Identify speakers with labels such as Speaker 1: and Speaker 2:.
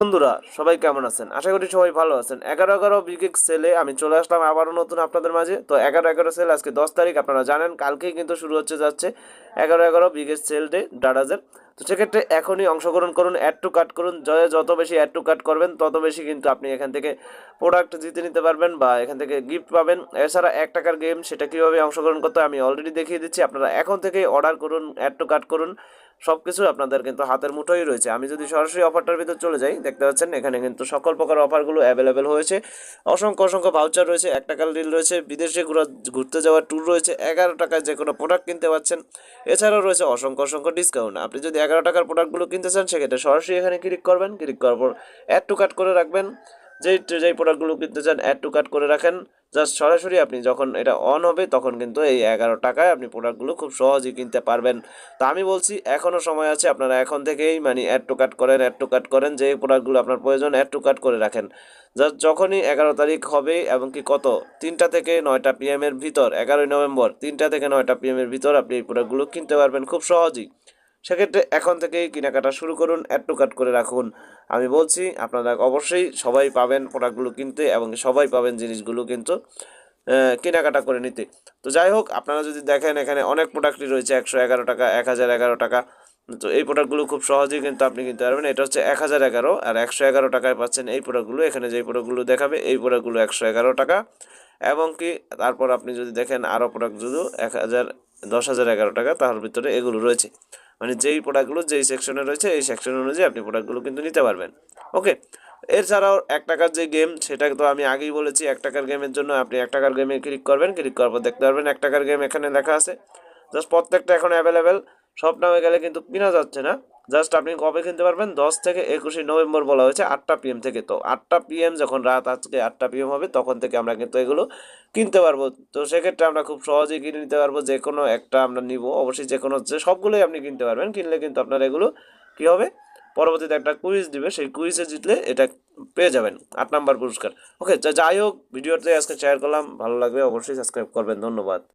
Speaker 1: বন্ধুরা, সবাই কেমন আছেন? আশা করি সবাই ভালো আছেন। এগারো এগারো বিগেক সেলে আমি চলে আসলাম আবারও নতুন আপনাদের মাঝে। তো এগারো এগারো সেল আজকে দশ তারিখ, আপনারা জানেন, কালকেই কিন্তু শুরু হচ্ছে যাচ্ছে এগারো এগারো বিগেস্ট সেল ডে ডাডাজের তো সেক্ষেত্রে এখনই অংশগ্রহণ করুন অ্যাড টু কাট করুন। য- যত বেশি অ্যাড টু কাট করবেন, তত বেশি কিন্তু আপনি এখান থেকে প্রোডাক্ট জিতে নিতে পারবেন বা এখান থেকে গিফট পাবেন। এছাড়া এক টাকার গেম সেটা কীভাবে অংশগ্রহণ করতে আমি অলরেডি দেখিয়ে দিচ্ছি। আপনারা এখন থেকেই অর্ডার করুন অ্যাড টু কাট করুন। সব কিছু আপনাদের কিন্তু হাতের মুঠোই রয়েছে। আমি যদি সরাসরি অফারটার ভিতর চলে যাই, দেখতে পাচ্ছেন এখানে কিন্তু সকল প্রকার অফারগুলো অ্যাভেলেবেল হয়েছে। অসংখ্য অসংখ্য ভাউচার রয়েছে এক টাকার ডিল রয়েছে, বিদেশে ঘুরা- ঘুরতে যাওয়ার ট্যুর রয়েছে, এগারো টাকায় যে কোনো প্রোডাক্ট কিনতে পাচ্ছেন। এছাড়াও রয়েছে অসংখ্য অসংখ্য ডিসকাউন্ট আপনি যদি এগারো টাকার প্রোডাক্টগুলো কিনতে চান, সেক্ষেত্রে সরাসরি এখানে ক্লিক করবেন। ক্লিক করার পর অ্যাড টু কাট করে রাখবেন। যেই যেই প্রোডাক্টগুলো কিনতে চান অ্যাড টু কাট করে রাখেন। জাস্ট সরাসরি আপনি যখন এটা অন হবে, তখন কিন্তু এই এগারো টাকায় আপনি প্রোডাক্টগুলো খুব সহজেই কিনতে পারবেন। তো আমি বলছি এখনও সময় আছে, আপনারা এখন থেকেই মানে অ্যাড টু কাট করেন অ্যাড টু কাট করেন যে প্রোডাক্টগুলো আপনার প্রয়োজন অ্যাড টু কাট করে রাখেন। জাস্ট যখনই এগারো তারিখ হবে, এবং কি কত? তিনটা থেকে নয়টা পিএম এর ভিতর, এগারোই নভেম্বর, তিনটা থেকে নয়টা পিএমের ভিতর আপনি এই প্রোডাক্টগুলো কিনতে পারবেন খুব সহজেই। সেক্ষেত্রে এখন থেকেই কেনাকাটা শুরু করুন অ্যাড টু কাট করে রাখুন। আমি বলছি, আপনারা অবশ্যই সবাই পাবেন প্রোডাক্টগুলো কিনতে এবং সবাই পাবেন জিনিসগুলো কিন্তু কেনাকাটা করে নিতে। তো যাই হোক, আপনারা যদি দেখেন এখানে অনেক প্রোডাক্টই রয়েছে, একশো এগারো টাকা, এক হাজার এগারো টাকা। তো এই প্রোডাক্টগুলো খুব সহজেই কিন্তু আপনি কিনতে পারবেন। এটা হচ্ছে এক হাজার এগারো, আর একশো এগারো টাকায় পাচ্ছেন এই প্রোডাক্টগুলো এখানে যে প্রোডাক্টগুলো দেখাবে, এই প্রোডাক্টগুলো একশো এগারো টাকা। এবং কি, তারপর আপনি যদি দেখেন আরও প্রোডাক্ট যদি এক হাজার, দশ হাজার এগারো টাকা, তার ভিতরে এগুলো রয়েছে। মানে যেই প্রোডাক্টগুলো যেই সেকশনে রয়েছে, এই সেকশন অনুযায়ী আপনি প্রোডাক্টগুলো কিন্তু নিতে পারবেন। ওকে এছাড়াও এক টাকার যে গেম সেটা তো আমি আগেই বলেছি, এক টাকার গেমের জন্য আপনি এক টাকার গেমে ক্লিক করবেন ক্লিক করার পর দেখতে পারবেন এক টাকার গেম এখানে লেখা আছে। জাস্ট প্রত্যেকটা এখন অ্যাভেলেবেল সব নামে গেলে কিন্তু কিনা যাচ্ছে না। জাস্ট আপনি কবে কিনতে পারবেন? দশ থেকে একুশে নভেম্বর বলা হয়েছে, আটটা পিএম থেকে। তো আটটা পিএম যখন রাত আজকে আটটা পিএম হবে, তখন থেকে আমরা কিন্তু এগুলো কিনতে পারব। তো সেক্ষেত্রে আমরা খুব সহজেই কিনে নিতে পারব, যে কোনো একটা আমরা নিব। অবশ্যই যে কোনো, যে সবগুলোই আপনি কিনতে পারবেন। কিনলে কিন্তু আপনার এগুলো কী হবে? পরবর্তীতে একটা কুইজ দিবে। সেই কুইজে জিতলে এটা পেয়ে যাবেন। আট নাম্বার পুরস্কার। ওকে যাই হোক, ভিডিওতে আজকে শেয়ার করলাম। ভালো লাগবে অবশ্যই সাবস্ক্রাইব করবেন। ধন্যবাদ।